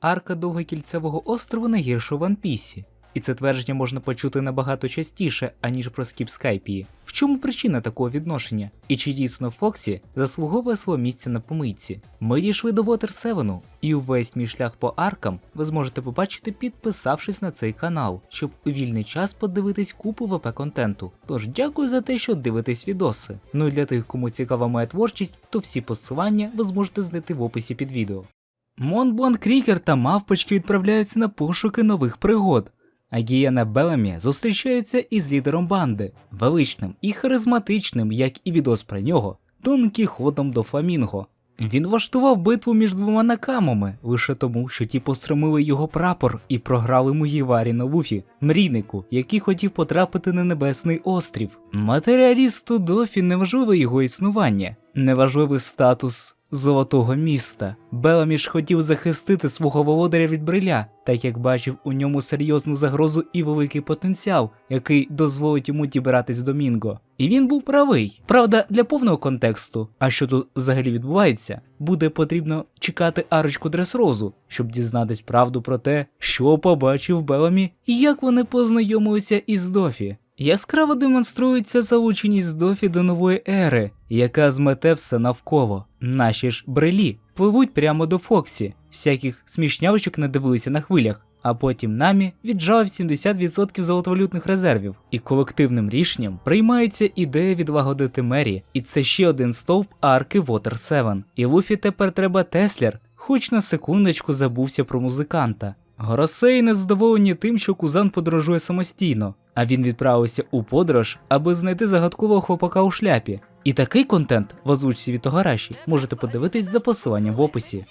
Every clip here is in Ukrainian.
арка довгокільцевого острову найгірша у One Piece. І це твердження можна почути набагато частіше, аніж про скіп Скайпії. В чому причина такого відношення? І чи дійсно Фоксі заслуговує свого місця на помийці? Ми дійшли до Water 7, і увесь мій шлях по аркам ви зможете побачити, підписавшись на цей канал, щоб у вільний час подивитись купу ВП контенту. Тож дякую за те, що дивитесь відоси. Ну і для тих, кому цікава моя творчість, то всі посилання ви зможете знайти в описі під відео. Монблан Крікер та мавпочки відправляються на пошуки нових пригод. А Гієна Белемі зустрічається із лідером банди, величним і харизматичним, як і відос про нього, Дон Кіхотом до Фламінго. Він влаштував битву між двома накамами лише тому, що ті постромили його прапор і програли Мугіварі на Вуфі, мрійнику, який хотів потрапити на небесний острів. Матеріалісту Дофі неважливе його існування, неважливий статус золотого міста. Беламіш хотів захистити свого володаря від бриля, так як бачив у ньому серйозну загрозу і великий потенціал, який дозволить йому дібратись до Мінго. І він був правий. Правда, для повного контексту, а що тут взагалі відбувається, буде потрібно чекати арочку Дресрозу, щоб дізнатись правду про те, що побачив Беламі і як вони познайомилися із Дофі. Яскраво демонструється залученість Дофі до нової ери, яка змете все навколо. Наші ж брелі пливуть прямо до Фоксі, всяких смішнявочок не дивилися на хвилях, а потім намі віджав 70% золотовалютних резервів. І колективним рішенням приймається ідея відлагодити Мері, і це ще один стовп арки Water 7. І Луфі тепер треба Теслер, хоч на секундочку забувся про музиканта. Горосеї незадоволені тим, що Кузан подорожує самостійно, а він відправився у подорож, аби знайти загадкового хлопака у шляпі. І такий контент в озвучці від Тогараші можете подивитись за посиланням в описі.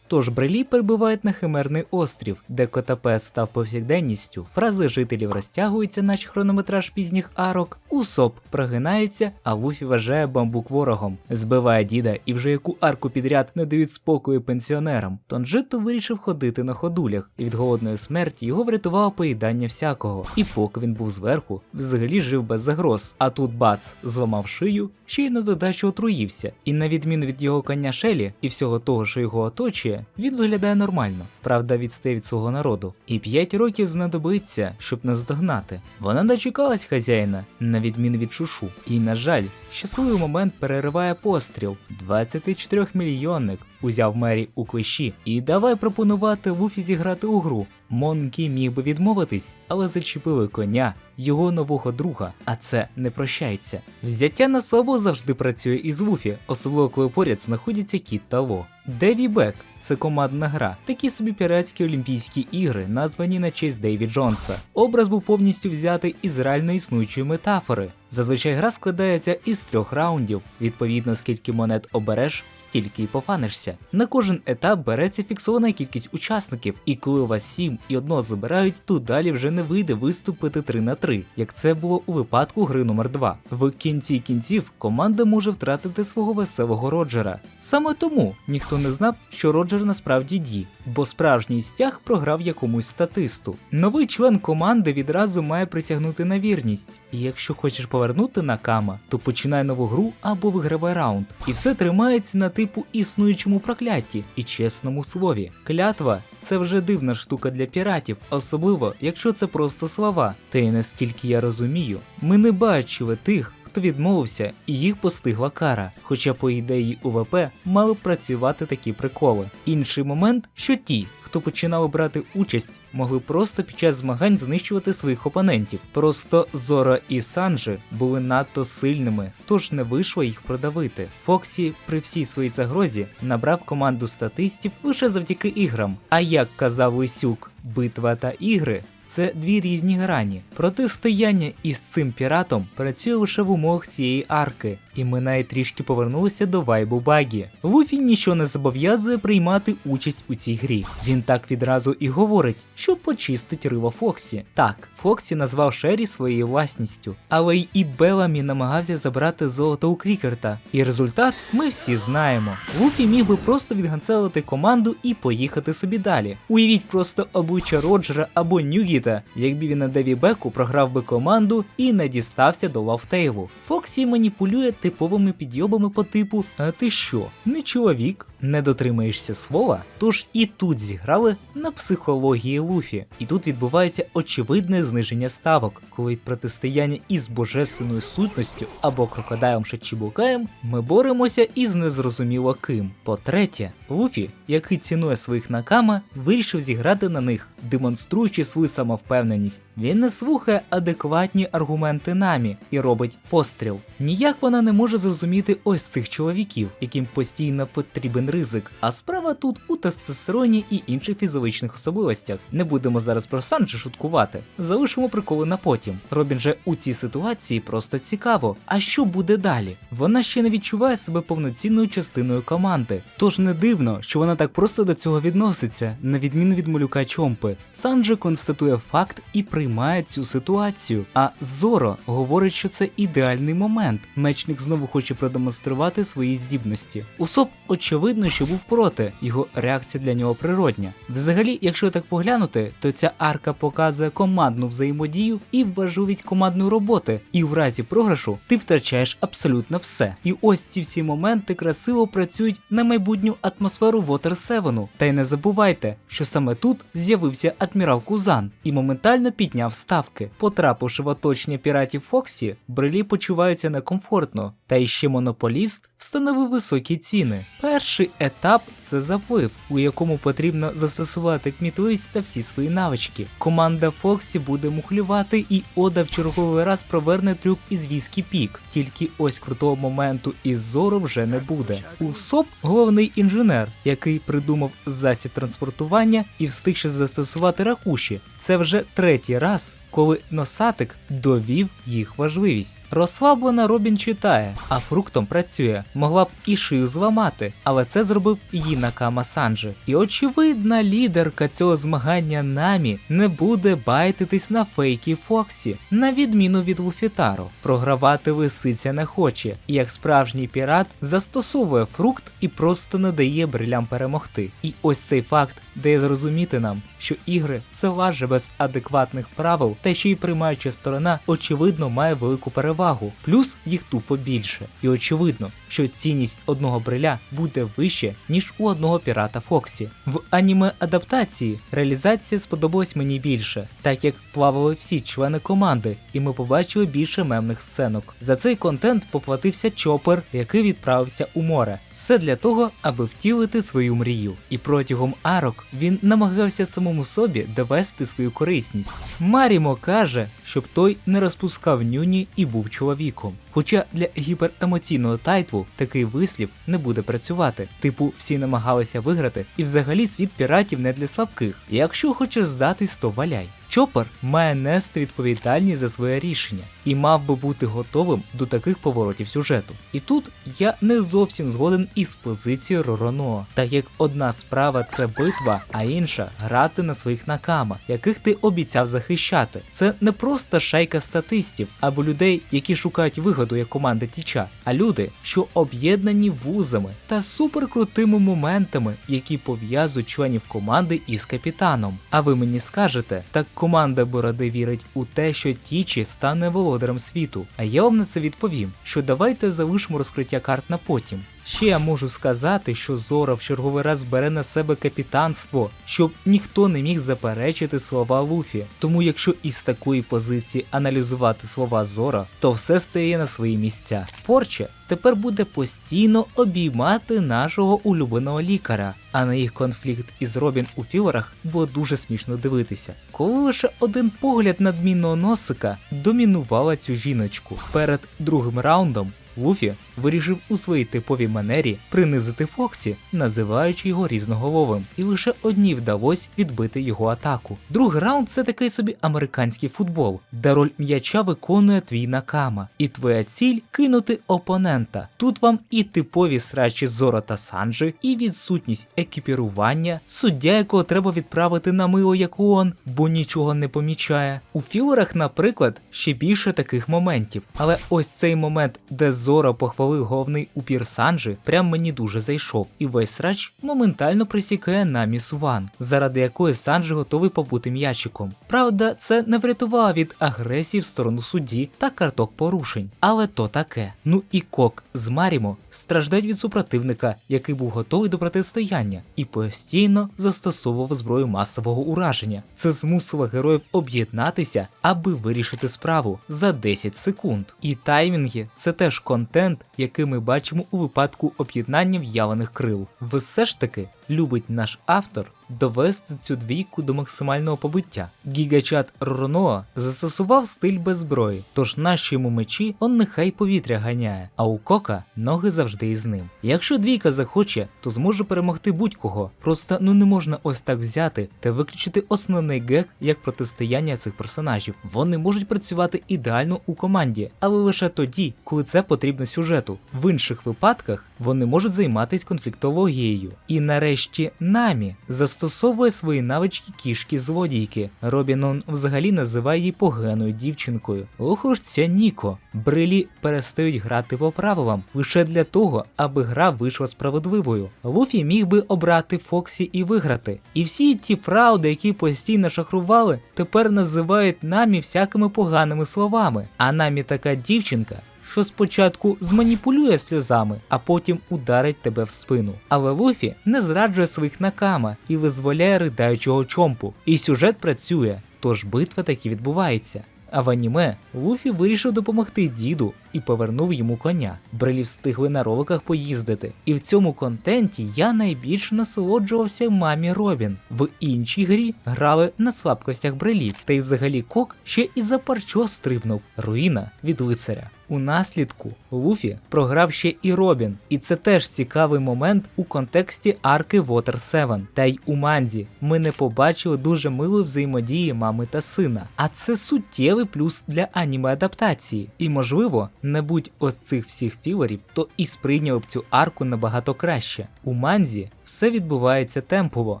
Тож брелі перебувають на химерний острів, де котапес став повсякденністю, фрази жителів розтягуються, наче хронометраж пізніх арок, усоп прогинається, а Вуфі вважає бамбук ворогом, збиває діда і вже яку арку підряд не дають спокою пенсіонерам. Тонжито вирішив ходити на ходулях, і від голодної смерті його врятувало поїдання всякого. І поки він був зверху, взагалі жив без загроз. А тут бац зламав шию, ще й на додачу отруївся. І на відміну від його коня Шелі і всього того, що його оточує він виглядає нормально, правда, відстає від свого народу. І 5 років знадобиться, щоб наздогнати. Вона дочекалась хазяїна, на відміну від шушу. І, на жаль, щасливий момент перериває постріл. 24 мільйонник узяв Мері у клещі і давай пропонувати Вуфі зіграти у гру. Монкі міг би відмовитись, але зачепили коня, його нового друга, а це не прощається. Взяття на собу завжди працює із Вуфі, особливо коли поряд знаходяться кіт та Во. Деві Бек це командна гра, такі собі піратські Олімпійські ігри, названі на честь Дейві Джонса. Образ був повністю взятий із реально існуючої метафори. Зазвичай гра складається із трьох раундів. Відповідно, скільки монет обереш, стільки й пофанишся. На кожен етап береться фіксована кількість учасників, і коли у вас сім і одного забирають, то далі вже не вийде виступити 3 на 3, як це було у випадку гри номер 2 В кінці кінців команда може втратити свого веселого Роджера. Саме тому ніхто не знав, що Роджер насправді ді, бо справжній стяг програв якомусь статисту. Новий член команди відразу має присягнути на вірність. І якщо хочеш повернути Накама, то починай нову гру або вигравай раунд. І все тримається на типу існуючому прокляті і чесному слові. Клятва це вже дивна штука для піратів, особливо якщо це просто слова. Та й наскільки я розумію, ми не бачили тих. Хто відмовився, і їх постигла кара. Хоча, по ідеї УВП мали б працювати такі приколи. Інший момент, що ті, хто починали брати участь, могли просто під час змагань знищувати своїх опонентів. Просто Зора і Санджи були надто сильними, тож не вийшло їх продавити. Фоксі при всій своїй загрозі набрав команду статистів лише завдяки іграм. А як казав Лисюк, битва та ігри. Це дві різні грані. Протистояння із цим піратом працює лише в умовах цієї арки, і ми навіть трішки повернулися до вайбу багі. Луфі нічого не зобов'язує приймати участь у цій грі. Він так відразу і говорить, що почистить рива Фоксі. Так, Фоксі назвав Шері своєю власністю, але й і Беламі намагався забрати золото у Крікерта. І результат ми всі знаємо. Луфі міг би просто відганцелити команду і поїхати собі далі. Уявіть просто обличчя Роджера або Нюгі Вегіта, якби він на Деві Беку програв би команду і не дістався до Лавтейву. Фоксі маніпулює типовими підйобами по типу А ти що, не чоловік, не дотримаєшся слова? Тож і тут зіграли на психології Луфі. І тут відбувається очевидне зниження ставок, коли від протистояння із божественною сутністю або крокодайлом Шачібукаєм ми боремося із незрозуміло ким. По-третє, Луфі, який цінує своїх накама, вирішив зіграти на них, демонструючи свою самовпевненість. Він не слухає адекватні аргументи намі і робить постріл. Ніяк вона не може зрозуміти ось цих чоловіків, яким постійно потрібен ризик. А справа тут у тестостероні і інших фізичних особливостях. Не будемо зараз про Санджі шуткувати. Залишимо приколи на потім. Робін же у цій ситуації просто цікаво. А що буде далі? Вона ще не відчуває себе повноцінною частиною команди. Тож не дивно, що вона так просто до цього відноситься, на відміну від малюка Чомпи. Санджи констатує факт і приймає цю ситуацію. А Зоро говорить, що це ідеальний момент. Мечник знову хоче продемонструвати свої здібності. Усоп очевидно, що був проти, його реакція для нього природня. Взагалі, якщо так поглянути, то ця арка показує командну взаємодію і важливість командної роботи. І в разі програшу ти втрачаєш абсолютно все. І ось ці всі моменти красиво працюють на майбутню атмосферу Water 7. Та й не забувайте, що саме тут з'явився адмірал Кузан і моментально підняв ставки. Потрапивши в оточення піратів Фоксі, брелі почуваються некомфортно. Та іще монополіст встановив високі ціни. Перший етап це заплив, у якому потрібно застосувати кмітливість та всі свої навички. Команда Фоксі буде мухлювати, і Ода в черговий раз проверне трюк із віскі пік. Тільки ось крутого моменту із зору вже не буде. Усоп головний інженер, який придумав засіб транспортування і встиг ще застосувати ракуші. Це вже третій раз. Коли носатик довів їх важливість. Розслаблена Робін читає, а фруктом працює. Могла б і шию зламати, але це зробив її Накама Санджи. І очевидна лідерка цього змагання намі не буде байтитись на фейкі Фоксі, на відміну від Луфітаро. Програвати лисиця не хоче, і як справжній пірат застосовує фрукт і просто не дає брилям перемогти. І ось цей факт дає зрозуміти нам, що ігри це лаже без адекватних правил, та ще й приймаюча сторона, очевидно, має велику перевагу, плюс їх тупо більше. І очевидно, що цінність одного бриля буде вище, ніж у одного пірата Фоксі. В аніме адаптації реалізація сподобалась мені більше, так як плавали всі члени команди, і ми побачили більше мемних сценок. За цей контент поплатився Чопер, який відправився у море. Все для того, аби втілити свою мрію. І протягом арок він намагався самому собі довести свою корисність. Марімо каже, щоб той не розпускав нюні і був чоловіком. Хоча для гіперемоційного тайтву такий вислів не буде працювати. Типу, всі намагалися виграти, і взагалі світ піратів не для слабких. Якщо хочеш здатись, то валяй. Чопер має нести відповідальність за своє рішення і мав би бути готовим до таких поворотів сюжету. І тут я не зовсім згоден із позицією Ророноа, так як одна справа це битва, а інша грати на своїх накамах, яких ти обіцяв захищати. Це не просто шайка статистів або людей, які шукають вигоду як команда Тіча, а люди, що об'єднані вузами та суперкрутими моментами, які пов'язують членів команди із капітаном. А ви мені скажете, так команда Бороди вірить у те, що Тічі стане володарем світу. А я вам на це відповім, що давайте залишимо розкриття карт на потім. Ще я можу сказати, що Зора в черговий раз бере на себе капітанство, щоб ніхто не міг заперечити слова Луфі. Тому якщо із такої позиції аналізувати слова Зора, то все стає на свої місця. Порче тепер буде постійно обіймати нашого улюбленого лікаря, а на їх конфлікт із Робін у філерах було дуже смішно дивитися. Коли лише один погляд надмінного носика домінувала цю жіночку перед другим раундом. Луфі вирішив у своїй типовій манері принизити Фоксі, називаючи його різноголовим, і лише одній вдалося відбити його атаку. Другий раунд це такий собі американський футбол, де роль м'яча виконує твій накама, і твоя ціль кинути опонента. Тут вам і типові срачі Зора та Санджи, і відсутність екіпірування, суддя, якого треба відправити на мило як он, бо нічого не помічає. У філерах, наприклад, ще більше таких моментів, але ось цей момент, де Зора похвалив головний упір Санджи, прям мені дуже зайшов, і весь срач моментально присікає Намі Суван, заради якої Санджи готовий побути м'ячиком. Правда, це не врятувало від агресії в сторону судді та карток порушень, але то таке. Ну і Кок з Марімо страждають від супротивника, який був готовий до протистояння, і постійно застосовував зброю масового ураження. Це змусило героїв об'єднатися, аби вирішити справу за 10 секунд. І таймінги це теж контент, який ми бачимо у випадку об'єднання в'яваних крил. Все ж таки любить наш автор довести цю двійку до максимального побиття. Гігачат Ророноа застосував стиль без зброї, тож наші йому мечі он нехай повітря ганяє, а у Кока ноги завжди із ним. Якщо двійка захоче, то зможе перемогти будь-кого. Просто ну не можна ось так взяти та виключити основний гек як протистояння цих персонажів. Вони можуть працювати ідеально у команді, але лише тоді, коли це потрібно сюжету. В інших випадках вони можуть займатися конфліктологією. І нарешті Намі застосовує свої навички кішки злодійки. Робінон взагалі називає її поганою дівчинкою. Ох уж ця Ніко. Брилі перестають грати по правилам лише для того, аби гра вийшла справедливою. Луфі міг би обрати Фоксі і виграти. І всі ті фрауди, які постійно шахрували, тепер називають намі всякими поганими словами. А намі така дівчинка, що спочатку зманіпулює сльозами, а потім ударить тебе в спину. Але Луфі не зраджує своїх накама і визволяє riдаючого чомпу. І сюжет працює, тож битва таки відбувається. А в аніме Луфі вирішив допомогти діду і повернув йому коня. Брелі встигли на роликах поїздити. І в цьому контенті я найбільше насолоджувався мамі Робін. В іншій грі грали на слабкостях Брелі, та й взагалі кок ще і за парчо стрибнув. Руїна від лицаря. У наслідку Луфі програв ще і Робін, і це теж цікавий момент у контексті арки Water 7. Та й у Манзі ми не побачили дуже милої взаємодії мами та сина. А це суттєвий плюс для аніме адаптації. І можливо, не будь ось цих всіх філерів, то і сприйняв б цю арку набагато краще. У Манзі все відбувається темпово,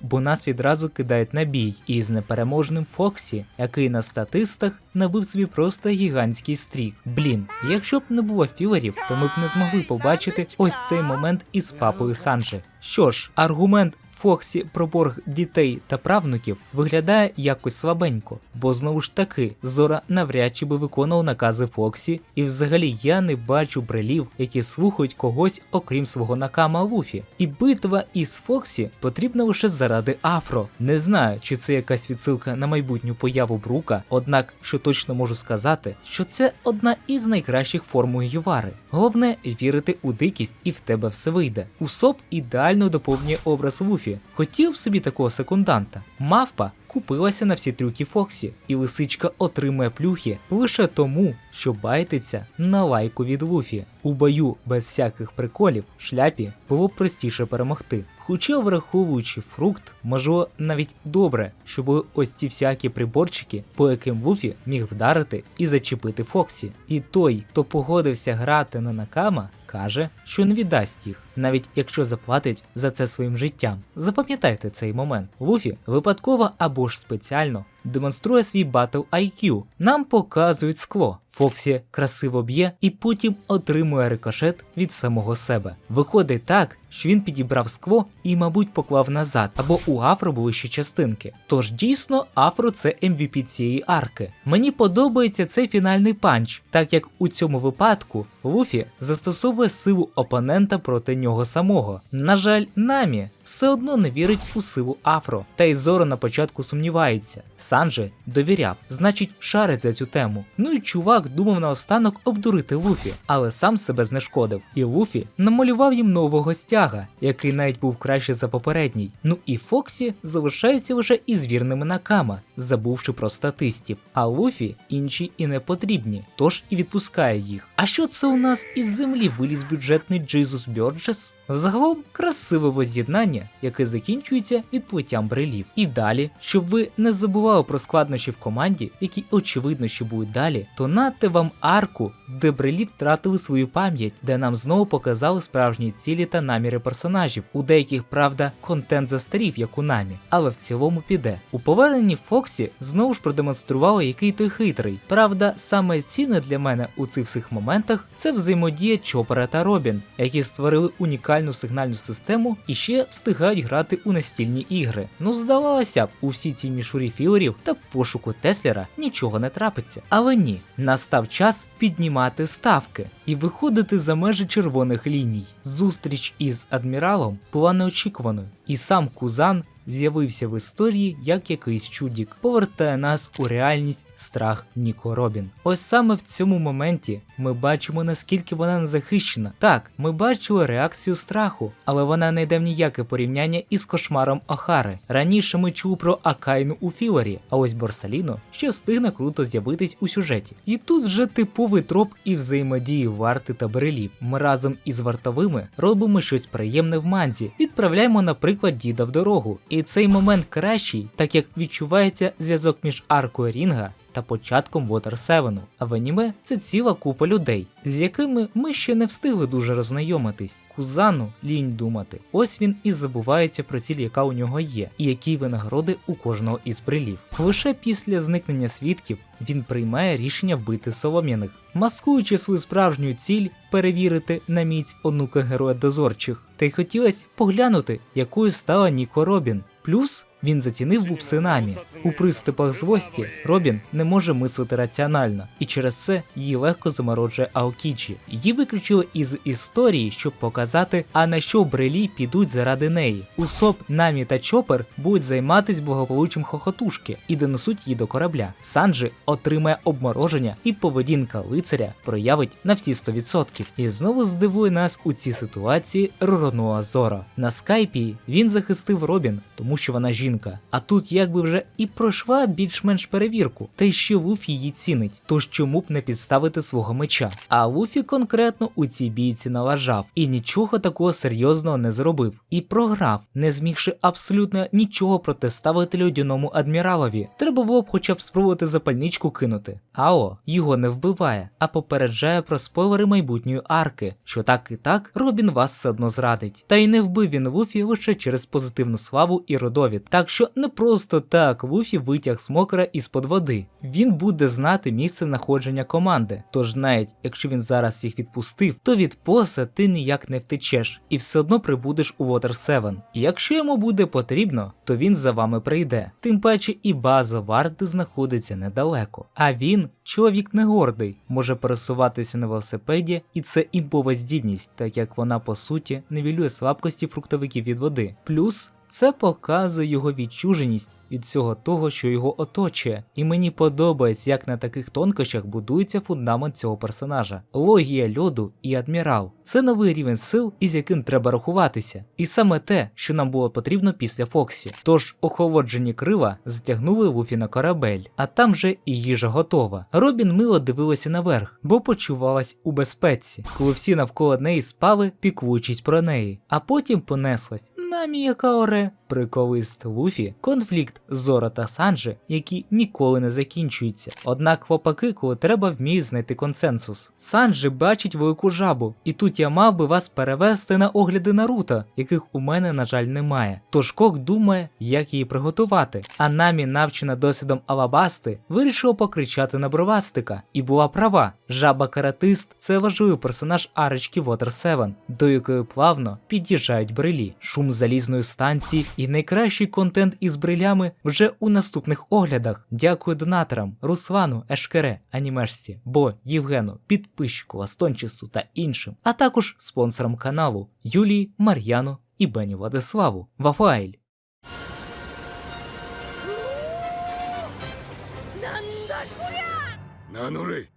бо нас відразу кидають на бій із непереможним Фоксі, який на статистах набив собі просто гігантський стрік. Блін, якщо б не було філерів, то ми б не змогли побачити ось цей момент із папою Санджи. Що ж, аргумент Фоксі про борг дітей та правнуків виглядає якось слабенько, бо знову ж таки Зора навряд чи би виконував накази Фоксі, і взагалі я не бачу брелів, які слухають когось окрім свого накама Луфі. І битва із Фоксі потрібна лише заради Афро. Не знаю, чи це якась відсилка на майбутню появу Брука, однак що точно можу сказати, що це одна із найкращих формул Ювари. Головне вірити у дикість, і в тебе все вийде. Усоп ідеально доповнює образ Луфі. Хотів собі такого секунданта. Мавпа купилася на всі трюки Фоксі, і лисичка отримує плюхи лише тому, що байтиться на лайку від Луфі. У бою без всяких приколів шляпі було б простіше перемогти. Хоча, враховуючи фрукт, можливо навіть добре, що були ось ці всякі приборчики, по яким Луфі міг вдарити і зачепити Фоксі. І той, хто погодився грати на Накама, каже, що не віддасть їх, навіть якщо заплатить за це своїм життям. Запам'ятайте цей момент. Луфі випадково або ж спеціально демонструє свій батл IQ. Нам показують скло. Фоксі красиво б'є і потім отримує рикошет від самого себе. Виходить так, що він підібрав скло і, мабуть, поклав назад, або у Афро були ще частинки. Тож дійсно Афро це MVP цієї арки. Мені подобається цей фінальний панч, так як у цьому випадку Луфі застосовує силу опонента проти нього самого. На жаль, Намі все одно не вірить у силу Афро, та й Зоро на початку сумнівається. Санджи довіряв, значить, шарить за цю тему. Ну і чувак думав наостанок обдурити Луфі, але сам себе знешкодив. І Луфі намалював їм нового стяга, який навіть був краще за попередній. Ну і Фоксі залишається лише із вірними накама, забувши про статистів. А Луфі інші і не потрібні, тож і відпускає їх. А що це у нас із землі виліз бюджетний Джизус Бьорджес? Взагалом красиве воз'єднання, яке закінчується відплиттям брелів. І далі, щоб ви не забували про складнощі в команді, які очевидно ще будуть далі, то нате вам арку, де брелі втратили свою пам'ять, де нам знову показали справжні цілі та наміри персонажів. У деяких, правда, контент застарів, як у намі, але в цілому піде. У поверненні Фоксі знову ж продемонстрували, який той хитрий. Правда, саме цінне для мене у цих всіх моментах це взаємодія Чопера та Робін, які створили унікальну сигнальну систему і ще встигають грати у настільні ігри. Ну, здавалося б, у всій цій мішурі філерів та пошуку Теслера нічого не трапиться. Але ні, настав час піднімати ставки і виходити за межі червоних ліній. Зустріч із адміралом була неочікуваною, і сам Кузан з'явився в історії як якийсь чудік, повертає нас у реальність страх Ніко Робін. Ось саме в цьому моменті ми бачимо наскільки вона незахищена. Так, ми бачили реакцію страху, але вона не йде в ніяке порівняння із кошмаром Охари. Раніше ми чули про Акайну у Філарі, а ось Борсаліно ще встигне круто з'явитись у сюжеті. І тут вже типовий троп і взаємодії варти та берелів. Ми разом із вартовими робимо щось приємне в манзі, відправляємо, наприклад, діда в дорогу. І цей момент кращий, так як відчувається зв'язок між аркою Рінга та початком Water 7. А в аніме це ціла купа людей, з якими ми ще не встигли дуже роззнайомитись. Кузану лінь думати. Ось він і забувається про ціль, яка у нього є, і які винагороди у кожного із брилів. Лише після зникнення свідків він приймає рішення вбити солом'яних, маскуючи свою справжню ціль перевірити на міць онука героя дозорчих. Та й хотілося поглянути, якою стала Ніко Робін. Плюс він зацінив був Синамі. У приступах злості Робін не може мислити раціонально, і через це її легко замороджує Аокічі. Її виключили із історії, щоб показати, а на що брелі підуть заради неї. Усоп, Намі та Чопер будуть займатись благополуччям хохотушки і донесуть її до корабля. Санджі отримає обмороження, і поведінка лицаря проявить на всі 100%. І знову здивує нас у цій ситуації Ророноа Зора. На скайпі він захистив Робін, тому що вона жінка. А тут якби вже і пройшла більш-менш перевірку, та й що Луфі її цінить. Тож чому б не підставити свого меча? А Луфі конкретно у цій бійці налажав і нічого такого серйозного не зробив. І програв, не змігши абсолютно нічого протиставити льодяному адміралові. Треба було б хоча б спробувати запальничку кинути. Ао його не вбиває, а попереджає про спойлери майбутньої арки, що так і так Робін вас все одно зрадить. Та й не вбив він Луфі лише через позитивну славу і родовід. Так що не просто так Луфі витяг смокера із-под води. Він буде знати місце знаходження команди. Тож навіть якщо він зараз їх відпустив, то від поса ти ніяк не втечеш і все одно прибудеш у Water 7. І якщо йому буде потрібно, то він за вами прийде. Тим паче і база варти знаходиться недалеко. А він, чоловік не гордий, може пересуватися на велосипеді, і це імпова здібність, так як вона по суті невілює слабкості фруктовиків від води. Плюс це показує його відчуженість від всього того, що його оточує, і мені подобається, як на таких тонкощах будується фундамент цього персонажа. Логія льоду і адмірал це новий рівень сил, із яким треба рахуватися, і саме те, що нам було потрібно після Фоксі. Тож охолоджені крила затягнули Луфі на корабель, а там вже і їжа готова. Робін мило дивилася наверх, бо почувалась у безпеці, коли всі навколо неї спали, піклуючись про неї, а потім понеслась. Намі яка оре, приколист Луфі, конфлікт Зора та Санджи, який ніколи не закінчується. Однак коли треба, вміють знайти консенсус. Санджи бачить велику жабу, і тут я мав би вас перевести на огляди Наруто, яких у мене, на жаль, немає. Тож Кок думає, як її приготувати. А намі, навчена досвідом Алабасти, вирішила покричати на бровастика і була права. Жаба каратист це важливий персонаж арочки Water 7, до якої плавно під'їжджають брилі, шум залізної станції і і найкращий контент із брилями вже у наступних оглядах. Дякую донаторам, Руслану, Ешкере, Анімешці, Бо, Євгену, підписчику, Астончису та іншим, а також спонсорам каналу Юлії, Мар'яну і Бені Владиславу. Вафайль! Нанури!